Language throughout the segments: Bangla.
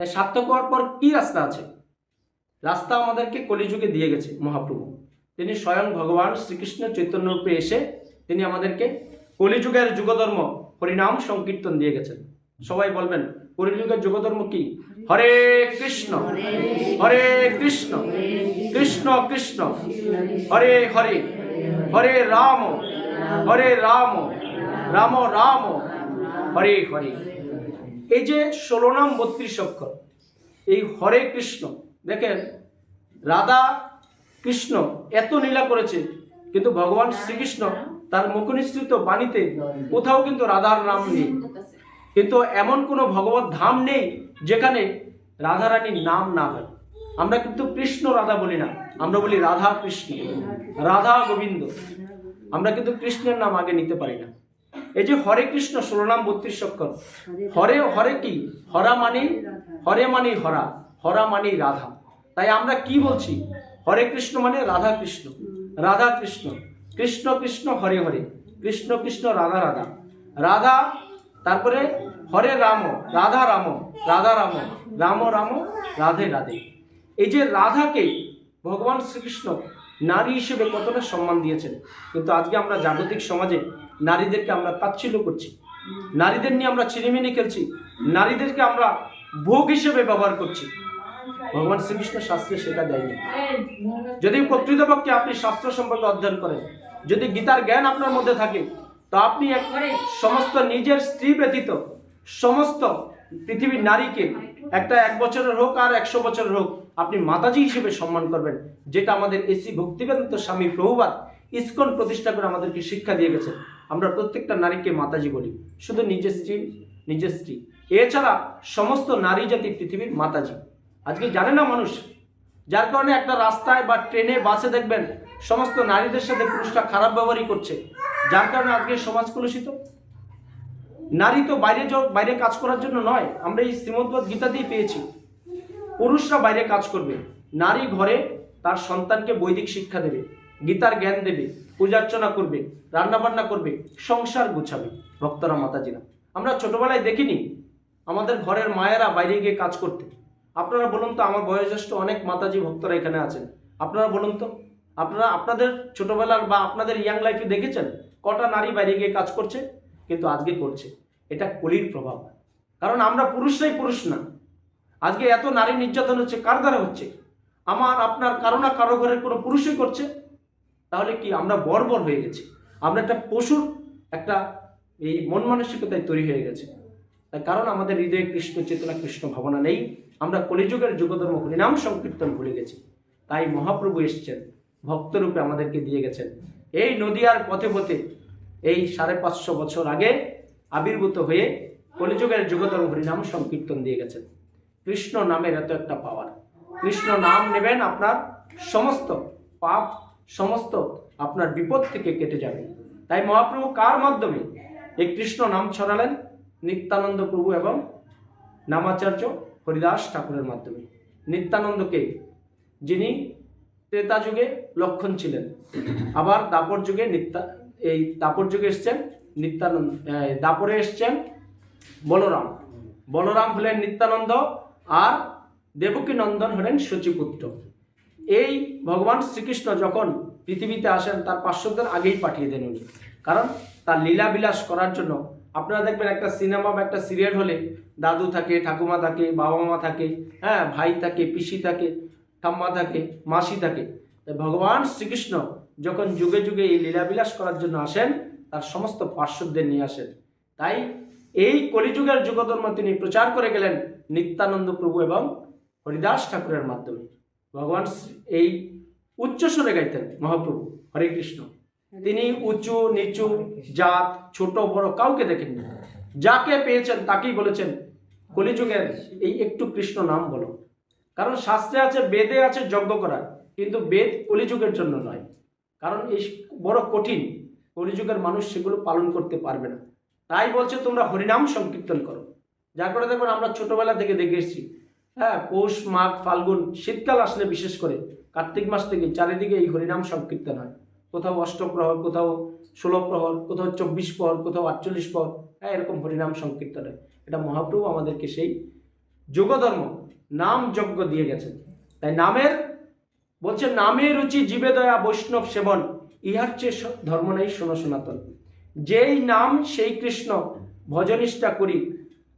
তাই হওয়ার পর কি রাস্তা আছে? রাস্তা আমাদেরকে কলিযুগে দিয়ে গেছে, মহাপ্রভু। তিনি স্বয়ং ভগবান শ্রীকৃষ্ণ চৈতন্য রূপে এসে তিনি আমাদেরকে কলিযুগের যুগধর্ম, হরিনাম সংকীর্তন দিয়ে গেছেন। সবাই বলবেন, কলিযুগের যুগধর্ম কি? হরে কৃষ্ণ হরে কৃষ্ণ কৃষ্ণ কৃষ্ণ, হরে হরে হরে রাম হরে রাম রাম রাম, হরে হরে। এই যে ষোলো নাম বত্রিশ অক্ষর, এই হরে কৃষ্ণ, দেখেন, রাধা কৃষ্ণ এত লীলা করেছে, কিন্তু ভগবান শ্রীকৃষ্ণ তার মুখনিসৃত বাণীতে কোথাও কিন্তু রাধার নাম নেই। কিন্তু এমন কোনো ভগবত ধাম নেই যেখানে রাধারানীর নাম না হয়। আমরা কিন্তু কৃষ্ণ রাধা বলি না, আমরা বলি রাধা কৃষ্ণ, রাধা গোবিন্দ। আমরা কিন্তু কৃষ্ণের নাম আগে নিতে পারি না। এই যে হরে কৃষ্ণ ষোলো নাম বত্রিশ অক্ষর। হরে হরে কি? হরা মানে? হরে মানে হরা। হরা মানে রাধা। তাই আমরা কি বলছি? হরে কৃষ্ণ মানে রাধা কৃষ্ণ। রাধা কৃষ্ণ। কৃষ্ণ কৃষ্ণ হরে হরে। কৃষ্ণ কৃষ্ণ রাধা রাধা। রাধা তারপরে হরে রাম রাধা রাম রাধা রাম রাম রাম রাধে রাধে। এই যে রাধাকে ভগবান শ্রীকৃষ্ণ নারী হিসেবে কতটা সম্মান দিয়েছেন? কিন্তু আজকে আমরা জাগতিক সমাজে নারীদেরকে আমরা তাচ্ছিল্য করছি। নারীদের নিয়ে আমরা চিনিমিনি খেলছি। নারীদেরকে আমরা ভোগ হিসেবে ব্যবহার করছি। ভগবান শ্রীকৃষ্ণ শাস্ত্রে সেটা দেয়নি। যদি প্রকৃতপক্ষে আপনি শাস্ত্র সম্পর্কে অধ্যয়ন করেন, যদি গীতার জ্ঞান আপনার মধ্যে থাকে, তো আপনি এক সমস্ত নিজের স্ত্রী ব্যতীত সমস্ত পৃথিবীর নারীকে, একটা এক বছরের হোক আর একশো বছরের হোক, আপনি মাতাজি হিসেবে সম্মান করবেন, যেটা আমাদের এসি ভক্তিবেদান্ত স্বামী প্রভুবাদ ইস্কন প্রতিষ্ঠা করে আমাদেরকে শিক্ষা দিয়ে গেছে আমরা প্রত্যেকটা নারীকে মাতাজি বলি, শুধু নিজের স্ত্রী নিজের স্ত্রী। এছাড়া সমস্ত নারী জাতি পৃথিবীর মাতাজি। আজকে জানে না মানুষ? যার কারণে একটা রাস্তায় বা ট্রেনে, বাসে দেখবেন সমস্ত নারীদের সাথে পুরুষরা খারাপ ব্যবহারই করছে। যার কারণে আজকে সমাজ কলুষিত। নারী তো বাইরে বাইরে কাজ করার জন্য নয়, আমরা এই শ্রীমদ্ভদ গীতাতেই পেয়েছি। পুরুষরা বাইরে কাজ করবে। নারী ঘরে তার সন্তানকে বৈদিক শিক্ষা দেবে, গীতার জ্ঞান দেবে। পূজার্চনা করবে রান্নাবান্না করবে, সংসার গুছাবে, ভক্তরা মাতাজিরা। আমরা ছোটবেলায় দেখিনি আমাদের ঘরের মায়েরা বাইরে গিয়ে কাজ করতে। আপনারা বলুন তো, আমার বয়োজ্যেষ্ঠ অনেক মাতাজি ভক্তরা এখানে আছেন। আপনারা বলুন তো, আপনারা আপনাদের ছোটবেলার বা আপনাদের ইয়াং লাইফে দেখেছেন? কটা নারী বাইরে গিয়ে কাজ করছে, কিন্তু আজকে করছে। এটা কলির প্রভাব। কারণ আমরা পুরুষরাই পুরুষ না। আজকে এত নারী নির্যাতন হচ্ছে, কার দ্বারা হচ্ছে? আমার, আপনার, কারও না কারও ঘরের কোনো পুরুষই করছে। তাহলে কি আমরা বর্বর হয়ে গেছি? আমরা একটা পশুর একটা এই মন মানসিকতায় তৈরি হয়ে গেছে। তার কারণ আমাদের হৃদয়ে কৃষ্ণ চেতনা, কৃষ্ণ ভাবনা নেই। আমরা কলিযুগের যুগধর্ম হরিনাম সংকীর্তন ভুলে গেছি। তাই মহাপ্রভু এসছেন, ভক্তরূপে আমাদেরকে দিয়ে গেছেন। এই নদিয়ার পথে পথে এই সাড়ে পাঁচশো বছর আগে আবির্ভূত হয়ে কলিযুগের যুগধর্ম হরিনাম সংকীর্তন দিয়ে গেছেন। কৃষ্ণ নামের এত একটা পাওয়ার কৃষ্ণ নাম নেবেন আপনার সমস্ত পাপ সমস্ত আপনার বিপদ থেকে কেটে যাবে। তাই মহাপ্রভু কার মাধ্যমে এই কৃষ্ণ নাম ছড়ালেন? নিত্যানন্দ প্রভু এবং নামাচার্য হরিদাস ঠাকুরের মাধ্যমে। নিত্যানন্দকে যিনি ত্রেতা যুগে লক্ষণ ছিলেন, আবার দাপর যুগে নিত্যা এই দাপর যুগে এসছেন নিত্যানন্দ দাপরে এসছেন বলরাম। বলরাম হলেন নিত্যানন্দ আর দেবকী নন্দন হলেন শচীপুত্র এই ভগবান শ্রীকৃষ্ণ যখন পৃথিবীতে আসেন, তার পার্শ্বদের আগেই পাঠিয়ে দেন উনি। কারণ তার লীলা বিলাস করার জন্য আপনারা দেখবেন একটা সিনেমা বা একটা সিরিয়াল হলে দাদু থাকে, ঠাকুমা থাকে বাবা মা থাকে হ্যাঁ ভাই থাকে, পিসি থাকে, ঠাম্মা থাকে, মাসি থাকে। ভগবান শ্রীকৃষ্ণ যখন যুগে যুগে এই লীলাবিলাস করার জন্য আসেন, তার সমস্ত পার্শ্বদের নিয়ে আসেন। তাই এই কলিযুগের যুগধর্ম তিনি প্রচার করে গেলেন নিত্যানন্দ প্রভু এবং হরিদাস ঠাকুরের মাধ্যমে। ভগবান এই উচ্চস্বরে গাইতেন মহাপ্রভু হরে কৃষ্ণ। তিনি উঁচু নিচু জাত ছোট বড় কাউকে দেখেননি। যাকে পেয়েছেন তাকেই বলেছেন কলিযুগের এই একটু কৃষ্ণ নাম বলো। কারণ শাস্ত্রে আছে বেদে আছে যজ্ঞ করা কিন্তু বেদ কলিযুগের জন্য নয়। কারণ এই বড় কঠিন কলিযুগের মানুষ সেগুলো পালন করতে পারবে না। তাই বলছে তোমরা হরিনাম সংকীর্তন করো। যার করে দেখুন আমরা ছোটবেলা থেকে দেখে এসেছি হ্যাঁ পৌষ, মাঘ, ফাল্গুন, শীতকাল আসলে বিশেষ করে। কার্তিক মাস থেকে চারিদিকে এই হরিনাম সংকীর্তন হয়। কোথাও অষ্টপ্রহর, কোথাও ষোলো প্রহর কোথাও চব্বিশ প্রহর কোথাও আটচল্লিশ প্রহর হ্যাঁ এরকম হরিনাম সংকীর্তন হয়। এটা মহাপ্রভু আমাদেরকে সেই যুগধর্ম, নাম যজ্ঞ দিয়ে গেছেন। তাই নামের, বলছে, নামে রুচি জীবে দয়া বৈষ্ণব সেবন, ইহার চেয়ে ধর্ম নেই শোনো সনাতন। যেই নাম, সেই কৃষ্ণ ভজনিষ্ঠা করি,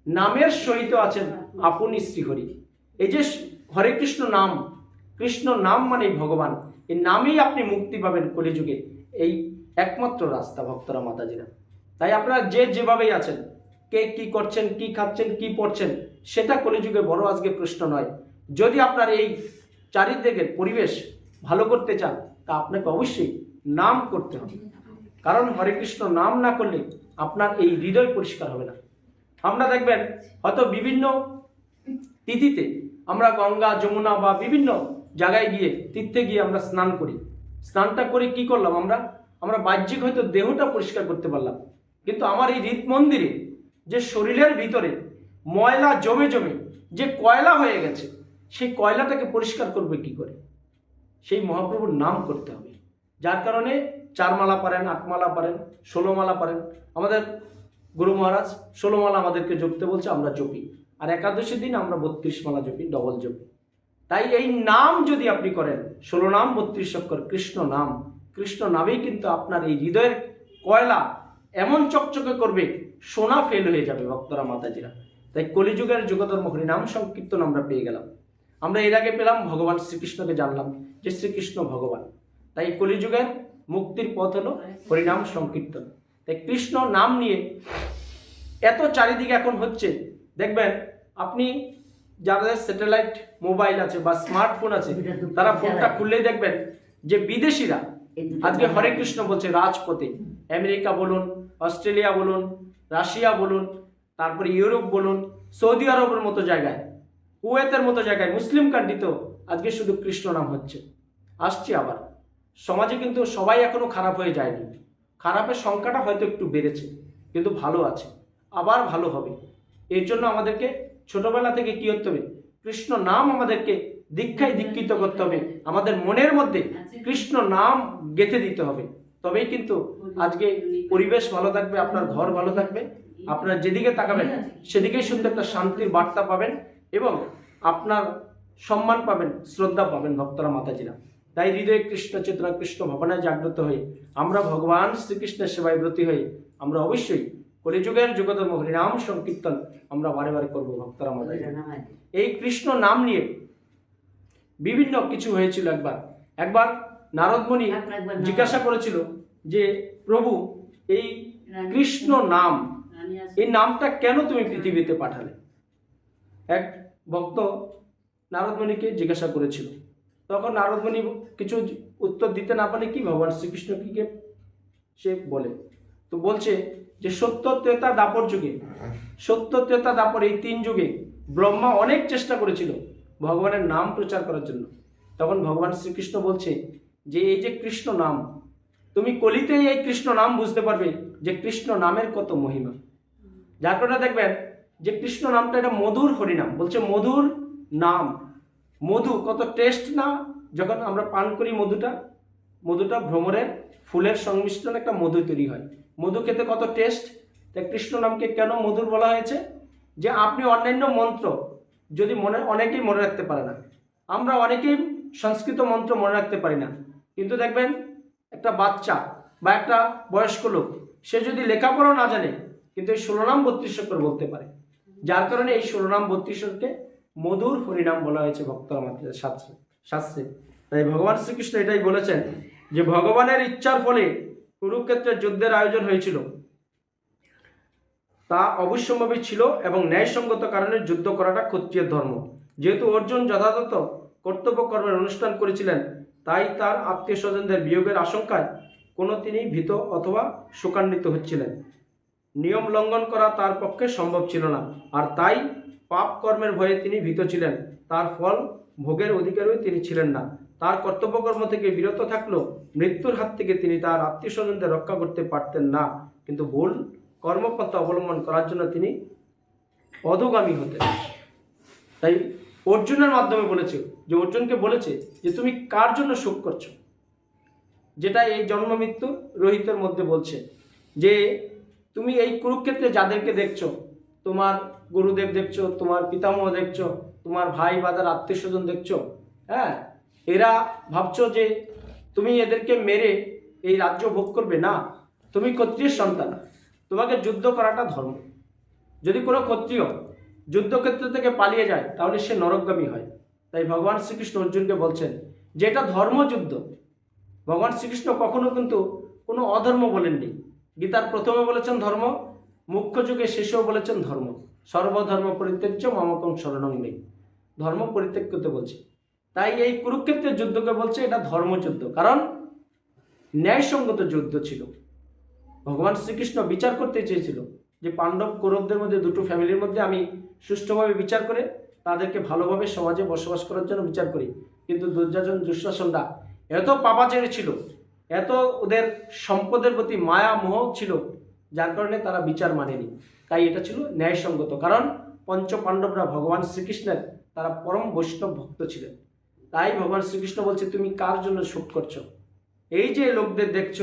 নামের সহিত আছেন আপনি শ্রীহরি। এই যে হরে কৃষ্ণ নাম কৃষ্ণ নাম মানেই ভগবান, এই নামেই আপনি মুক্তি পাবেন কলিযুগে। এই একমাত্র রাস্তা ভক্তরা মাতাজিরা। তাই আপনারা যে যেভাবেই আছেন, কে কি করছেন, কি খাচ্ছেন, কি পড়ছেন, সেটা কলিযুগে বড় আজকে প্রশ্ন নয়। যদি আপনার এই চারিদিকের পরিবেশ ভালো করতে চান, তা আপনাকে অবশ্যই নাম করতে হবে। কারণ হরে কৃষ্ণ নাম না করলে আপনার এই হৃদয় পরিষ্কার হবে না। আমরা দেখবেন হয়তো বিভিন্ন তিথিতে আমরা গঙ্গা, যমুনা বা বিভিন্ন জায়গায় গিয়ে তীর্থে গিয়ে আমরা স্নান করি। স্নানটা করে কি করলাম আমরা? আমরা বাহ্যিক হয়তো দেহটা পরিষ্কার করতে পারলাম। কিন্তু আমার এই হৃদ মন্দিরে যে শরীরের ভিতরে ময়লা জমে জমে যে কয়লা হয়ে গেছে, সেই কয়লাটাকে পরিষ্কার করবে কি করে? সেই মহাপ্রভুর নাম করতে হবে। যার কারণে চার মালা পারেন আট মালা পারেন ষোলো মালা পারেন। আমাদের গুরু মহারাজ ষোলো মালা আমাদেরকে জপতে বলছে, আমরা জপি। আর একাদশী দিন আমরা বত্রিশ মালা জপি, ডবল জপি। তাই এই নাম যদি আপনি করেন, ষোলো নাম, বত্রিশ অক্ষর, কৃষ্ণ নাম, কৃষ্ণ নামেই কিন্তু আপনার এই হৃদয়ের কয়লা এমন চকচকে করবে, সোনা ফেল হয়ে যাবে ভক্তরা, মাতাজিরা। তাই কলিযুগের যুগধর্ম হরিনাম সংকীর্তন আমরা পেয়ে গেলাম। আমরা এর আগে পেলাম ভগবান শ্রীকৃষ্ণকে জানলাম যে শ্রীকৃষ্ণ ভগবান। তাই কলিযুগের মুক্তির পথ হলো হরিনাম সংকীর্তন। তাই কৃষ্ণ নাম নিয়ে এত চারিদিকে এখন হচ্ছে, দেখবেন আপনি যাদের স্যাটেলাইট মোবাইল আছে বা স্মার্টফোন আছে তারা ফোনটা খুললেই দেখবেন যে বিদেশিরা আজকে হরে কৃষ্ণ বলছে রাজপথে। আমেরিকা বলুন অস্ট্রেলিয়া বলুন রাশিয়া বলুন তারপরে ইউরোপ বলুন সৌদি আরবের মতো জায়গায় কুয়েতের মতো জায়গায় মুসলিম কান্ট্রিতেও আজকে শুধু কৃষ্ণ নাম হচ্ছে। আসছি আবার। সমাজে কিন্তু সবাই এখনও খারাপ হয়ে যায়নি। খারাপের সংখ্যাটা হয়তো একটু বেড়েছে কিন্তু ভালো আছে। আবার ভালো হবে। এর জন্য আমাদেরকে ছোটবেলা থেকে কি করতে হবে? কৃষ্ণ নাম আমাদেরকে দীক্ষায় দীক্ষিত করতে হবে। আমাদের মনের মধ্যে কৃষ্ণ নাম গেঁথে দিতে হবে। তবেই কিন্তু আজকে পরিবেশ ভালো থাকবে, আপনার ঘর ভালো থাকবে। আপনার যেদিকে তাকাবেন, সেদিকেই শুনতে একটা শান্তির বার্তা পাবেন এবং আপনার সম্মান পাবেন, শ্রদ্ধা পাবেন ভক্তরা মাতাজিরা। তাই হৃদয়ে কৃষ্ণ চেতনা, কৃষ্ণ ভাবনায় জাগ্রত হয়ে আমরা ভগবান শ্রীকৃষ্ণের সেবায় ব্রতী হয়ে আমরা অবশ্যই কলিযুগের যুগধর্ম হরিনাম সংকীর্তন আমরা বারে বারে করব ভক্তরা মাতাজিরা এই কৃষ্ণ নাম নিয়ে বিভিন্ন কিছু হয়েছিল একবার। একবার নারদমণি জিজ্ঞাসা করেছিল যে প্রভু এই কৃষ্ণ নাম এই নামটা কেন তুমি পৃথিবীতে পাঠালে? এক ভক্ত নারদমণিকে জিজ্ঞাসা করেছিল। তখন নারদমণি কিছু উত্তর দিতে না পারলে কি ভগবান শ্রীকৃষ্ণ কি? সে বলে তো বলছে যে সত্য, ত্রেতা, দাপর যুগে। সত্য, ত্রেতা, দাপর এই তিন যুগে ব্রহ্মা অনেক চেষ্টা করেছিল ভগবানের নাম প্রচার করার জন্য। তখন ভগবান শ্রীকৃষ্ণ বলছে যে, এই যে কৃষ্ণ নাম, তুমি কলিতেই এই কৃষ্ণ নাম বুঝতে পারবে যে কৃষ্ণ নামের কত মহিমা। যার কারণে দেখবেন যে কৃষ্ণ নামটা এটা মধুর হরিনাম, বলছে মধুর নাম। মধু কত টেস্ট না, যখন আমরা পান করি মধুটা মধুটা ভ্রমরের ফুলের সংমিশ্রণ একটা মধু তৈরি হয়। মধু খেতে কত টেস্ট? তাই কৃষ্ণ নামকে কেন মধুর বলা হয়েছে? যে আপনি অন্যান্য মন্ত্র যদি মনে, অনেকেই মনে রাখতে পারে না। আমরা অনেকেই সংস্কৃত মন্ত্র মনে রাখতে পারি না। কিন্তু দেখবেন, একটা বাচ্চা বা একটা বয়স্ক লোক, সে যদি লেখাপড়া না জানে, কিন্তু এই ষোলোনাম বত্রিশ অক্ষর বলতে পারে। যার কারণে এই ষোলোনাম বত্রিশ অক্ষরকে মধুর হরিনাম বলা হয়েছে ভক্তরা মাত্র শাস্ত্রে শাস্ত্রে। তাই ভগবান শ্রীকৃষ্ণ এটাই বলেছেন যে, ভগবানের ইচ্ছার ফলে কুরুক্ষেত্রের যুদ্ধের আয়োজন হয়েছিল। তা অবশ্যম্ভাবী ছিল এবং ন্যায়সঙ্গত কারণে যুদ্ধ করাটা ক্ষত্রিয় ধর্ম। যেহেতু অর্জুন যথাযথ কর্তব্য কর্মের অনুষ্ঠান করেছিলেন, তাই তার আত্মীয় স্বজনদের বিয়োগের আশঙ্কায় কোনো তিনি ভীত অথবা শোকান্বিত হচ্ছিলেন। নিয়ম লঙ্ঘন করা তার পক্ষে সম্ভব ছিল না, আর তাই পাপ কর্মের ভয়ে তিনি ভীত ছিলেন। তার ফল ভোগের অধিকারী তিনি ছিলেন না। তার কর্তব্যকর্ম থেকে বিরত থাকলেও মৃত্যুর হাত থেকে তিনি তার আত্মীয় স্বজনদের রক্ষা করতে পারতেন না। কিন্তু ভুল কর্মপন্থা অবলম্বন করার জন্য তিনি অধগামী হতেন। তাই অর্জুনের মাধ্যমে বলেছে, যে অর্জুনকে বলেছে যে তুমি কার জন্য শোক করছ? যেটা এই জন্ম মৃত্যু রোহিতের মধ্যে বলছে যে তুমি এই কুরুক্ষেত্রে যাদেরকে দেখছ, তোমার গুরুদেব দেখছ, তোমার পিতামহ দেখছ তোমার ভাই বাদার আত্মীয় স্বজন দেখছ? হ্যাঁ? এরা ভাবছ যে তুমি এদেরকে মেরে এই রাজ্য ভোগ করবে। না, তুমি ক্ষত্রিয় সন্তান। তোমাকে যুদ্ধ করাটা ধর্ম। যদি কোনো ক্ষত্রিয় যুদ্ধক্ষেত্র থেকে পালিয়ে যায়, তাহলে সে নরকগামী হয়। তাই ভগবান শ্রীকৃষ্ণ অর্জুনকে বলছেন, যে এটা ধর্মযুদ্ধ ভগবান শ্রীকৃষ্ণ কখনো কিন্তু কোনো অধর্ম বলেননি। গীতার প্রথমে বলেছেন ধর্ম, মুখ্য যুগে শেষেও বলেছেন ধর্ম। সর্বধর্ম পরিত্যাজ্য, মমকং শরণং নেই ধর্ম পরিত্যাগ করতে বলছে। তাই এই কুরুক্ষেত্রের যুদ্ধকে বলছে এটা ধর্মযুদ্ধ, কারণ ন্যায়সঙ্গত যুদ্ধ ছিল। ভগবান শ্রীকৃষ্ণ বিচার করতে চেয়েছিল যে পাণ্ডব কৌরবদের মধ্যে দুটো ফ্যামিলির মধ্যে আমি সুষ্ঠুভাবে বিচার করে তাদেরকে ভালোভাবে সমাজে বসবাস করার জন্য বিচার করি। কিন্তু দুর্যাজন দুঃশাসনরা এত পাপাচারী ছিল, এত ওদের সম্পদের প্রতি মায়া মোহ ছিল, যার কারণে তারা বিচার মানেনি। তাই এটা ছিল ন্যায়সঙ্গত, কারণ পঞ্চ পাণ্ডবরা ভগবান শ্রীকৃষ্ণের তারা পরম বৈষ্ণব ভক্ত ছিলেন। তাই ভগবান শ্রীকৃষ্ণ বলছে, তুমি কার জন্য শুট করছ? এই যে লোকদের দেখছ,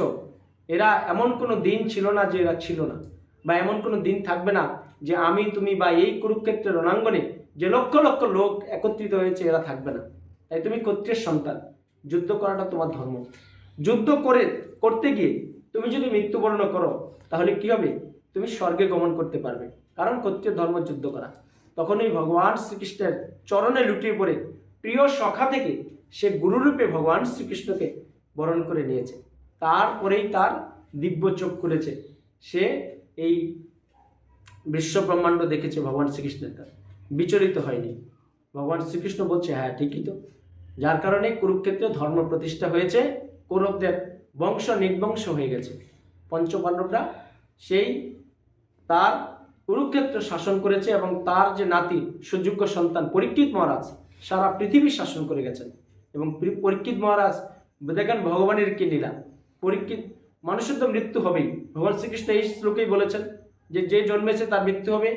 এরা এমন কোনো দিন ছিল না যে এরা ছিল না, বা এমন কোনো দিন থাকবে না যে আমি, তুমি বা এই কুরুক্ষেত্রের রণাঙ্গনে যে লক্ষ লক্ষ লোক একত্রিত হয়েছে, এরা থাকবে না। তাই তুমি ক্ষত্রিয়ের সন্তান, যুদ্ধ করাটা তোমার ধর্ম। যুদ্ধ করে, করতে গিয়ে তুমি যদি মৃত্যুবরণ করো, তাহলে কি হবে? তুমি স্বর্গে গমন করতে পারবে। কারণ ক্ষত্রিয় ধর্ম যুদ্ধ করা। তখনই ভগবান শ্রীকৃষ্ণের চরণে লুটিয়ে পড়ে প্রিয় সখা থেকে সে গুরুরূপে ভগবান শ্রীকৃষ্ণকে বরণ করে নিয়েছে। তারপরেই তার দিব্য চোখ খুলেছে। সে এই বিশ্ব ব্রহ্মাণ্ড দেখেছে ভগবান শ্রীকৃষ্ণের কাছে। বিচলিত হয়নি। ভগবান শ্রীকৃষ্ণ বলছে হ্যাঁ ঠিকই তো। যার কারণে কুরুক্ষেত্রে ধর্ম প্রতিষ্ঠা হয়েছে, কৌরবদের বংশ নির্বংশ হয়ে গেছে। পঞ্চপাণ্ডবরা সেই তার কুরুক্ষেত্র শাসন করেছে এবং তার যে নাতি, সুযোগ্য সন্তান পরীক্ষিত মহারাজ, সারা পৃথিবী শাসন করে গেছেন। এবং পরীক্ষিত মহারাজ, দেখেন ভগবানের কি লীলা। পরীক্ষিত মানুষের তো মৃত্যু হবেই। ভগবান শ্রীকৃষ্ণ এই শ্লোকেই বলেছেন যে যে জন্মেছে তার মৃত্যু হবে,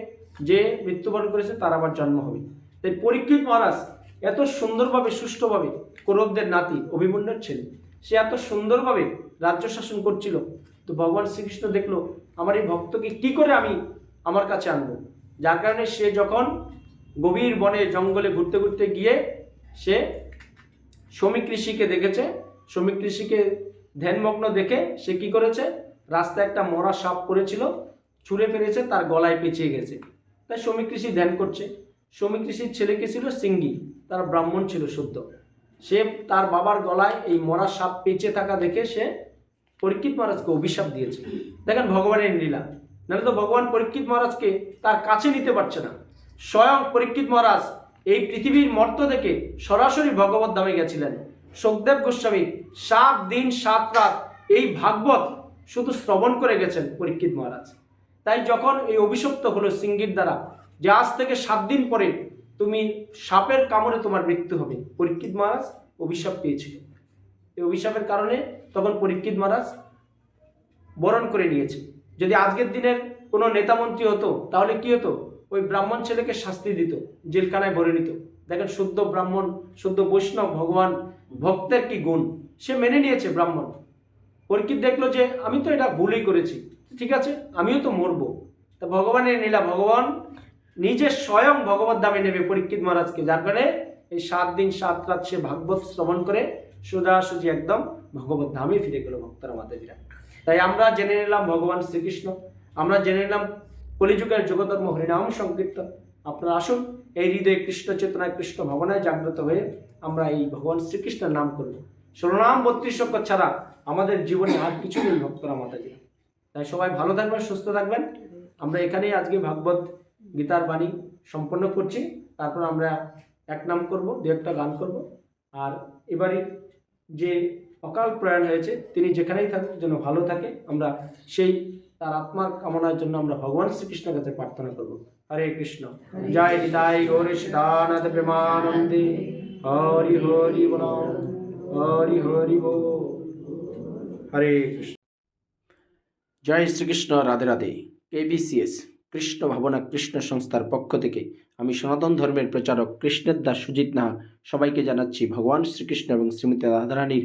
যে মৃত্যুবরণ করেছে তার আবার জন্ম হবে। তাই পরীক্ষিত মহারাজ এত সুন্দরভাবে, সুষ্ঠুভাবে কৌরবদের নাতি, অভিমন্যুর ছেলে, সে এত সুন্দরভাবে রাজ্য শাসন করছিল। তো ভগবান শ্রীকৃষ্ণ দেখল, আমার এই ভক্তকে কি করে আমি আমার কাছে আনব। যার কারণে সে যখন গভীর বনে জঙ্গলে ঘুরতে ঘুরতে গিয়ে সে শ্রমিক ঋষিকে দেখেছে, শ্রমিক ঋষিকে ধ্যানমগ্ন দেখে সে কি করেছে? রাস্তায় একটা মরা সাপ পড়েছিল, ছুঁড়ে ফেলেছে, তার গলায় পেঁচিয়ে গেছে। তাই শ্রমিক ঋষি ধ্যান করছে। শ্রমিক ঋষির ছেলেকে ছিল সিঙ্গি, তার ব্রাহ্মণ ছিল শুদ্ধ সে তার বাবার গলায় এই মরা সাপ পেঁচে থাকা দেখে সে পরীক্ষিত মহারাজকে অভিশাপ দিয়েছে। দেখেন ভগবানের লীলা। নাহলে তো ভগবান পরীক্ষিত মহারাজকে তার কাছে নিতে পারছে না। স্বয়ং পরীক্ষিত মহারাজ এই পৃথিবীর মর্ত থেকে সরাসরি ভগবত ধামে গেছিলেন। সুখদেব গোস্বামী সাত দিন, সাত রাত এই ভাগবত শুধু শ্রবণ করে গেছেন পরীক্ষিত মহারাজ। তাই যখন এই অভিশপ্ত হলো সিঙ্গির দ্বারা যে আজ থেকে সাত দিন পরে তুমি সাপের কামড়ে তোমার মৃত্যু হবে। পরীক্ষিত মহারাজ অভিশাপ পেয়েছিল। এই অভিশাপের কারণে তখন পরীক্ষিত মহারাজ বরণ করে নিয়েছে যদি আজকের দিনের কোনো নেতামন্ত্রী হতো, তাহলে কি হতো? ওই ব্রাহ্মণ ছেলেকে শাস্তি দিত, জেলখানায় ভরে নিত। দেখেন শুদ্ধ ব্রাহ্মণ, শুদ্ধ বৈষ্ণব ভগবান, ভক্তের কি গুণ? সে মেনে নিয়েছে ব্রাহ্মণ। পরীক্ষিত দেখল যে, আমি তো এটা ভুলই করেছি। ঠিক আছে, আমিও তো মরবো। তা ভগবানের নীলা ভগবান নিজে স্বয়ং ভগবত দামে নেবে পরীক্ষিত মহারাজকে। যার কারণে এই সাত দিন, সাত রাত সে ভাগবত শ্রবণ করে সোজাসুজি একদম ভগবত ধামে ফিরে গেল ভক্তরা মাতাজিরা। তাই আমরা জেনে নিলাম ভগবান শ্রীকৃষ্ণ, আমরা জেনে নিলাম কলিযুগের যুগধর্ম হরিনাম সংকীর্তন। আপনারা আসুন, এই হৃদয়ে কৃষ্ণ চেতনায় কৃষ্ণ ভাবনায় জাগ্রত হয়ে আমরা এই ভগবান শ্রীকৃষ্ণের নাম করব। ষোলনাম বত্রিশ অক্ষর ছাড়া আমাদের জীবনে আর কিছু নেই ভক্তরা মাতাজিরা। তাই সবাই ভালো থাকবেন, সুস্থ থাকবেন। আমরা এখানেই আজকে ভাগবত গীতার বাণী সম্পন্ন করছি। তারপর আমরা এক নাম করব দু একটা গান করব। আর এবারে যে অকাল প্রয়াণ হয়েছে, তিনি যেখানেই থাকুক যেন ভালো থাকে। আমরা সেই তার আত্মার কামনার জন্য আমরা ভগবান শ্রীকৃষ্ণের কাছে প্রার্থনা করব। হরে কৃষ্ণ। জয় নিতাই গৌরী সদানন্দ প্রেমানন্দে। হরি হরি বল, হরি হরি বল। হরে কৃষ্ণ। জয় শ্রীকৃষ্ণ, রাধে রাধে। কেবিসিএস কৃষ্ণ ভাবনা, কৃষ্ণ সংস্থার পক্ষ থেকে আমি সনাতন ধর্মের প্রচারক কৃষ্ণের দাস সুজিত নাহা সবাইকে জানাচ্ছি ভগবান শ্রীকৃষ্ণ এবং শ্রীমতী রাধারানীর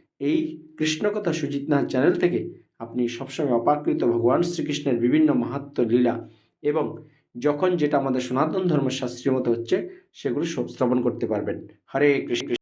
এই কৃষ্ণকথা সুজিত নাথ চ্যানেল থেকে আপনি সবসময় অপাকৃত ভগবান শ্রীকৃষ্ণের বিভিন্ন মাহাত্ম লীলা এবং যখন যেটা আমাদের সনাতন ধর্মের শাস্ত্রীয় মতো হচ্ছে, সেগুলো শ্রবণ করতে পারবেন। হরে কৃষ্ণ।